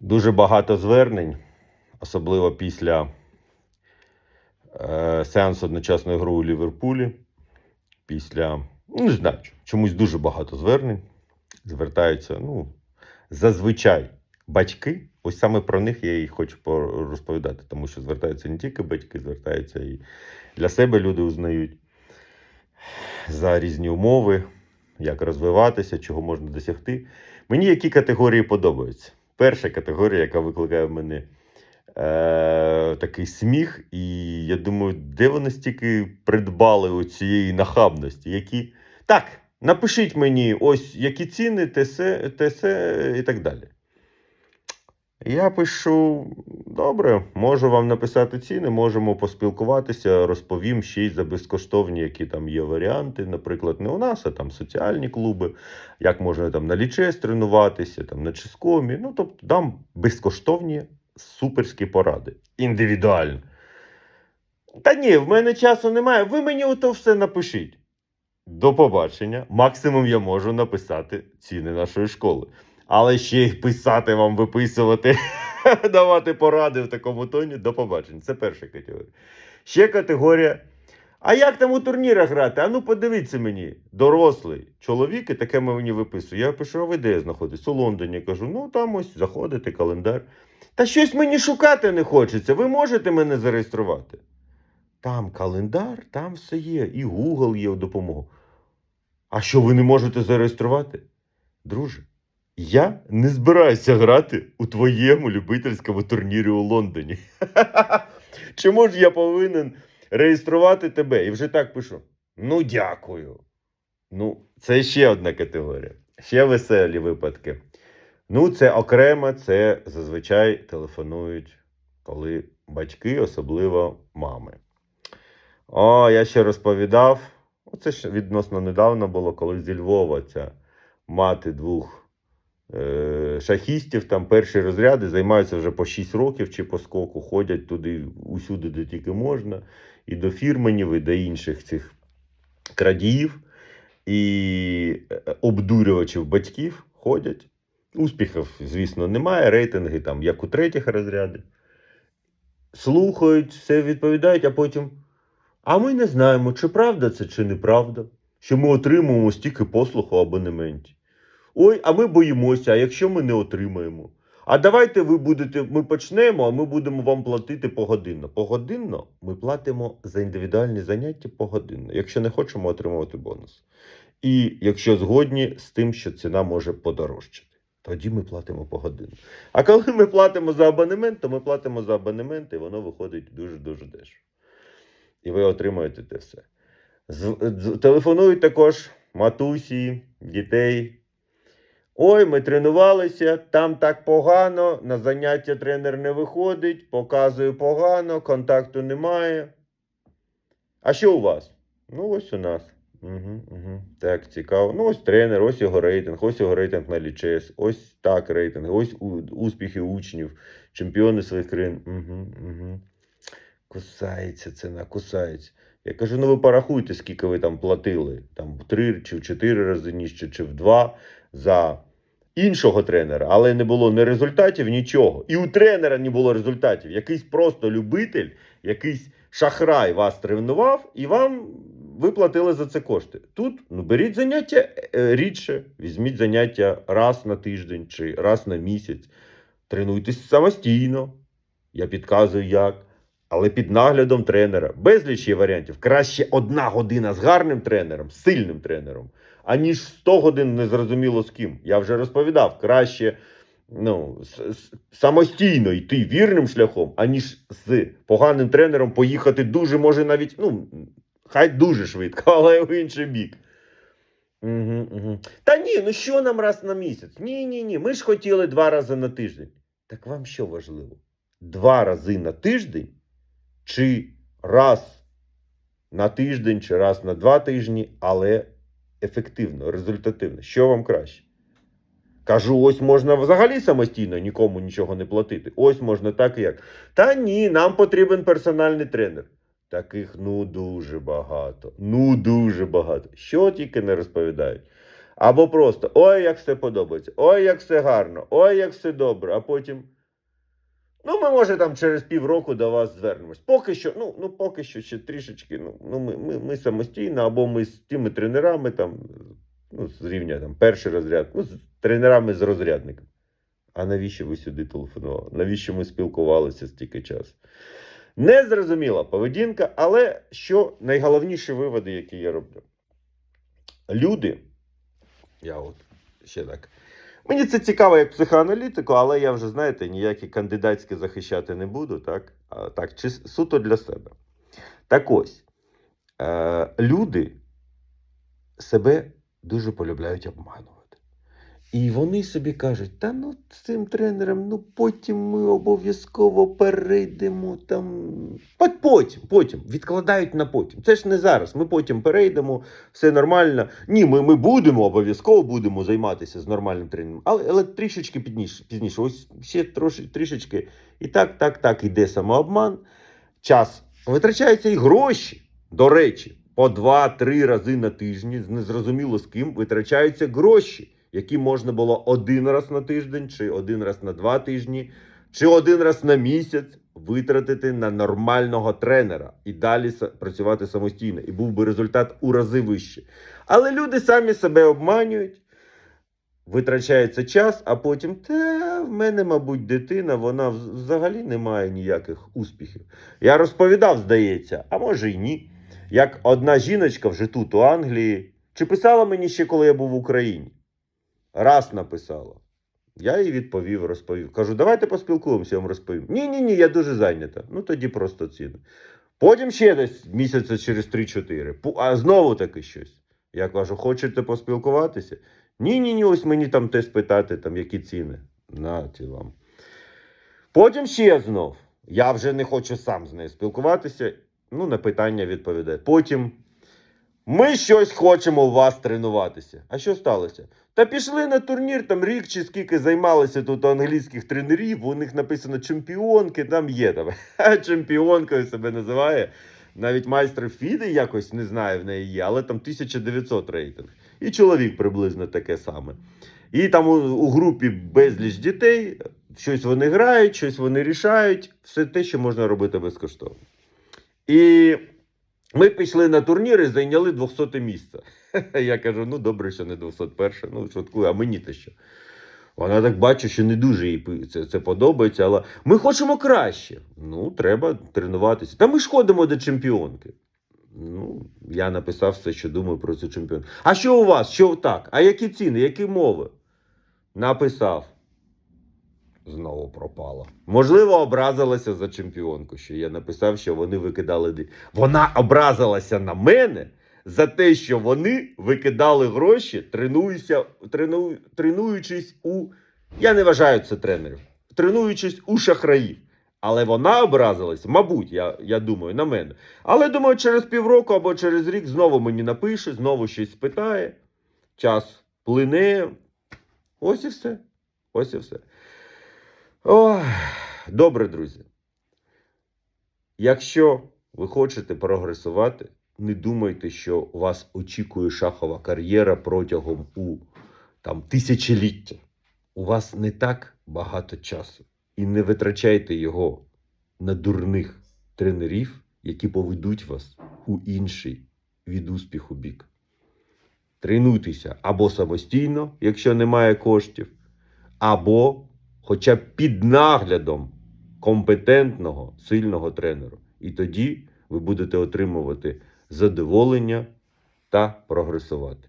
Дуже багато звернень, особливо після е, сеансу одночасної гри у Ліверпулі. Після, ну, не знаю, чомусь дуже багато звернень. Звертаються, ну, зазвичай батьки. Ось саме про них я і хочу розповідати, тому що звертаються не тільки батьки, звертаються і для себе люди узнають за різні умови, як розвиватися, чого можна досягти. Мені які категорії подобаються. Перша категорія, яка викликає в мене е, такий сміх, і я думаю, де вони стільки придбали у цієї нахабності, які. Так, напишіть мені, ось які ціни, ТС, ТС і так далі. Я пишу: добре, можу вам написати ціни, можемо поспілкуватися, розповім ще й за безкоштовні, які там є варіанти. Наприклад, не у нас, а там соціальні клуби, як можна там на лічес тренуватися, там на ческомі. Ну, тобто дам безкоштовні суперські поради. Індивідуально. Та ні, в мене часу немає. Ви мені ото все напишіть. До побачення. Максимум я можу написати ціни нашої школи. Але ще й писати вам, виписувати, давати поради в такому тоні. До побачення. Це перша категорія. Ще категорія. А як там у турнірах грати? А ну подивіться мені, дорослий чоловік, і таке мені виписує. Я пишу, а ви де знаходитесь? У Лондоні. Кажу, ну там ось заходите, календар. Та щось мені шукати не хочеться. Ви можете мене зареєструвати? Там календар, там все є. І Google є у допомогу. А що ви не можете зареєструвати? Друже, я не збираюся грати у твоєму любительському турнірі у Лондоні. Чому ж я повинен реєструвати тебе? І вже так пишу: Ну, дякую. Ну, це ще одна категорія. Ще веселі випадки. Ну, це окремо, це зазвичай телефонують, коли батьки, особливо мами. О, я ще розповідав. Оце ж відносно недавно було, коли зі Львова ця мати двох шахістів, там перші розряди займаються вже по 6 років чи по скоку, ходять туди усюди, де тільки можна, і до фірменів, і до інших цих крадіїв і е, обдурювачів батьків ходять. Успіхів, звісно, немає. Рейтинги там, як у третіх розрядах. Слухають, все відповідають, а потім. А ми не знаємо, чи правда це, чи неправда, що ми отримуємо стільки послуг у абонементі. Ой, а ми боїмося, а якщо ми не отримаємо. А давайте ви будете, ми почнемо, а ми будемо вам платити погодинно. Погодинно ми платимо за індивідуальні заняття погодинно, якщо не хочемо отримувати бонус. І якщо згодні з тим, що ціна може подорожчати, тоді ми платимо погодинно. А коли ми платимо за абонемент, то ми платимо за абонемент, і воно виходить дуже-дуже дешево. І ви отримуєте те все. Телефонують також матусі, дітей. Ой, ми тренувалися, там так погано, на заняття тренер не виходить, показує погано, контакту немає. А що у вас? Ну, ось у нас. Угу, угу. Так, цікаво. Ну, ось тренер, ось його рейтинг, ось його рейтинг на лічес, ось так рейтинг, ось успіхи учнів, чемпіони своїх країн. Угу, угу. Кусається ціна, кусається. Я кажу, ну ви порахуйте, скільки ви там платили. Там в три чи в чотири рази ніжче, чи в два за іншого тренера, але не було ні результатів, нічого. І у тренера не було результатів. Якийсь просто любитель, якийсь шахрай вас тренував, і вам ви платили за це кошти. Тут ну, беріть заняття е, рідше, візьміть заняття раз на тиждень чи раз на місяць. Тренуйтесь самостійно. Я підказую як. Але під наглядом тренера. Безліч є варіантів. Краще одна година з гарним тренером, сильним тренером, аніж 100 годин незрозуміло з ким. Я вже розповідав, краще ну, самостійно йти вірним шляхом, аніж з поганим тренером поїхати дуже, може навіть, ну, хай дуже швидко, але в інший бік. Угу, угу. Та ні, ну що нам раз на місяць? Ні, ні, ні. Ми ж хотіли два рази на тиждень. Так вам що важливо? Два рази на тиждень? Чи раз на тиждень, чи раз на два тижні, але ефективно, результативно. Що вам краще? Кажу, ось можна взагалі самостійно нікому нічого не платити. Ось можна так і як. Та ні, нам потрібен персональний тренер. Таких ну дуже багато. Ну дуже багато. Що тільки не розповідають. Або просто ой, як все подобається, ой, як все гарно, ой, як все добре, а потім. Ну, ми, може, там через півроку до вас звернемось. Поки що, ну, ну поки що ще трішечки. Ну, ну ми, ми, ми самостійно, або ми з тими тренерами, там, ну, з рівня там, перший розряд, ну, з тренерами з розрядником. А навіщо ви сюди телефонували? Навіщо ми спілкувалися стільки часу? Незрозуміла поведінка, але що найголовніші виводи, які я роблю? Люди, я от ще так. Мені це цікаво як психоаналітику, але я вже, знаєте, ніякі кандидатські захищати не буду, так? А, так, чи суто для себе. Так ось, е, люди себе дуже полюбляють обманувати. І вони собі кажуть, та ну цим тренером, ну потім ми обов'язково перейдемо там. Потім, потім, відкладають на потім. Це ж не зараз. Ми потім перейдемо, все нормально. Ні, ми, ми будемо обов'язково будемо займатися з нормальним тренером, але, але трішечки пізніше, пізніше. Ось ще трошки, трішечки. І так, так, так, іде самообман. Час витрачаються і гроші. До речі, по 2-3 рази на тижні, незрозуміло з ким, витрачаються гроші які можна було один раз на тиждень, чи один раз на два тижні, чи один раз на місяць витратити на нормального тренера і далі працювати самостійно. І був би результат у рази вищий. Але люди самі себе обманюють. Витрачається час, а потім та в мене, мабуть, дитина, вона взагалі не має ніяких успіхів. Я розповідав, здається, а може й ні. Як одна жіночка вже тут, у Англії, чи писала мені ще, коли я був в Україні? Раз написала. Я їй відповів, розповів. Кажу, давайте поспілкуємося, я вам розповім. Ні, ні, ні, я дуже зайнята. Ну тоді просто ціну. Потім ще десь місяця через 3-4. А знову таки щось. Я кажу, хочете поспілкуватися? Ні, ні, ні, ось мені там те спитати, там, які ціни. Наті вам. Потім ще знов. Я вже не хочу сам з нею спілкуватися. Ну, на питання відповідає. Потім. Ми щось хочемо у вас тренуватися. А що сталося? Та пішли на турнір, там рік чи скільки займалися тут англійських тренерів, у них написано чемпіонки, там є там. Чемпіонкою себе називає. Навіть майстер Фіди якось не знаю, в неї є, але там 1900 рейтинг. І чоловік приблизно таке саме. І там у, у групі безліч дітей, щось вони грають, щось вони рішають, все те, що можна робити безкоштовно. І ми пішли на турнір і зайняли 200 місце. Я кажу: ну добре, що не 201, ну шуткую, а мені то що. Вона так бачить, що не дуже їй це, це подобається, але ми хочемо краще. Ну, треба тренуватися. Та ми ж ходимо до чемпіонки. Ну, я написав все, що думаю про цю чемпіонку. А що у вас? Що так? А які ціни, які мови? Написав. Знову пропала. Можливо, образилася за чемпіонку, що я написав, що вони викидали. Вона образилася на мене за те, що вони викидали гроші, тренуюся, трену, тренуючись у. Я не вважаю це тренерів. Тренуючись у шахраїв. Але вона образилась, мабуть, я, я думаю, на мене. Але думаю, через півроку або через рік знову мені напише, знову щось спитає. Час плине. Ось і все. Ось і все. Добре, друзі. Якщо ви хочете прогресувати, не думайте, що вас очікує шахова кар'єра протягом у там, тисячоліття. У вас не так багато часу. І не витрачайте його на дурних тренерів, які поведуть вас у інший від успіху бік. Тренуйтеся або самостійно, якщо немає коштів, або хоча б під наглядом компетентного, сильного тренера. І тоді ви будете отримувати задоволення та прогресувати.